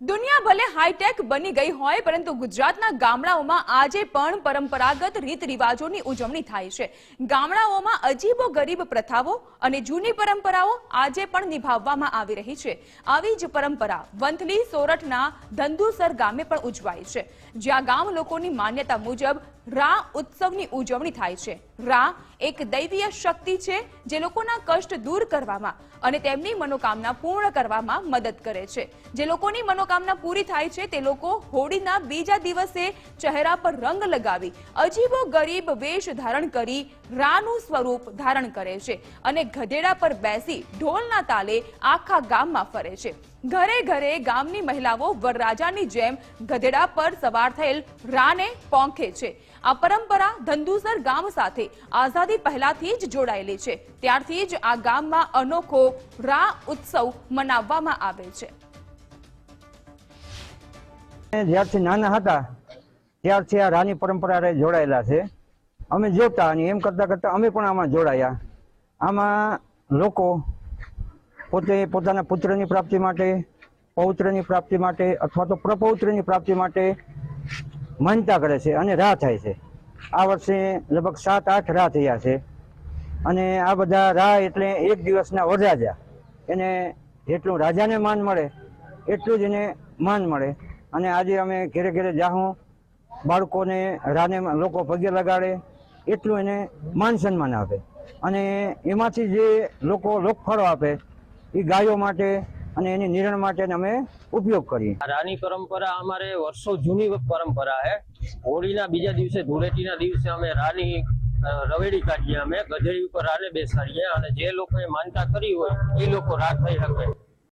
દુનિયા ભલે હાઈટેક બની ગઈ હોય, પરંતુ ગુજરાતના ગામડાઓમાં આજે પણ પરંપરાગત રીત રિવાજોની ઉજવણી થાય છે. ગામડાઓમાં અજીબો ગરીબ પ્રથાઓ અને જૂની પરંપરાઓ આજે પણ નિભાવવામાં આવી રહી છે. આવી જ પરંપરા વંથલી સોરઠના ધંધુસર ગામે પણ ઉજવાય છે, જ્યાં ગામ લોકોની માન્યતા મુજબ રા ઉત્સવની ઉજવણી થાય છે. રા એક દૈવીય શક્તિ છે જે લોકોના કષ્ટ દૂર કરવામાં અને તેમની મનોકામના પૂર્ણ કરવામાં મદદ કરે છે. જે લોકોની મનોકામના પૂરી થાય છે તે લોકો હોળીના બીજા દિવસે ચહેરા પર રંગ લગાવી અજીબો ગરીબ વેશ ધારણ કરી રાનું સ્વરૂપ ધારણ કરે છે અને ગધેડા પર બેસી ઢોલના તાલે આખા ગામમાં ફરે છે. ઘરે ઘરે ગામની મહિલાઓ વરરાજાની જેમ ગધેડા પર સવાર થયેલ રાને પોંખે છે. આ પરંપરા ધંધુસર ગામ સાથે આઝાદી પહેલાથી જ જોડાયેલી છે. ત્યારથી જ આ ગામમાં અનોખો રા ઉત્સવ મનાવવામાં આવે છે. જ્યારથી નાના હતા, ત્યારથી આ રાની પરંપરા જોડાયેલા છે. અમે જોતા અને એમ કરતા કરતા અમે પણ આમાં જોડાયા. આમાં લોકો પોતે પોતાના પુત્રની પ્રાપ્તિ માટે, પૌત્રની પ્રાપ્તિ માટે અથવા તો પ્રપૌત્રની પ્રાપ્તિ માટે માનતા કરે છે અને રાહ થાય છે. આ વર્ષે લગભગ સાત, આઠ રાહ થયા છે. અને આ બધા રાહ એટલે એક દિવસના વરરાજા એને જેટલું રાજાને માન મળે, એટલું જ એને માન મળે. અને આજે અમે ઘેરે ઘેરે જાહું, બાળકોને રાને લોકો પગે લગાડે, એટલું એને માન સન્માન આપે. અને એમાંથી જે લોકો લોકફળો આપે એ ગાયો માટે અને એની નિરણ માટે અમે ઉપયોગ કરીએ. રાની પરંપરા અમારે વર્ષો જૂની પરંપરા છે હોળીના બીજા દિવસે ધૂળેટીના દિવસે અમે રાની રવેડી કાઢીએ અમે. ગધેડી ઉપર રાને બેસાડીએ અને જે લોકોએ માનતા કરી હોય, એ લોકો રાહ થઈ શકે.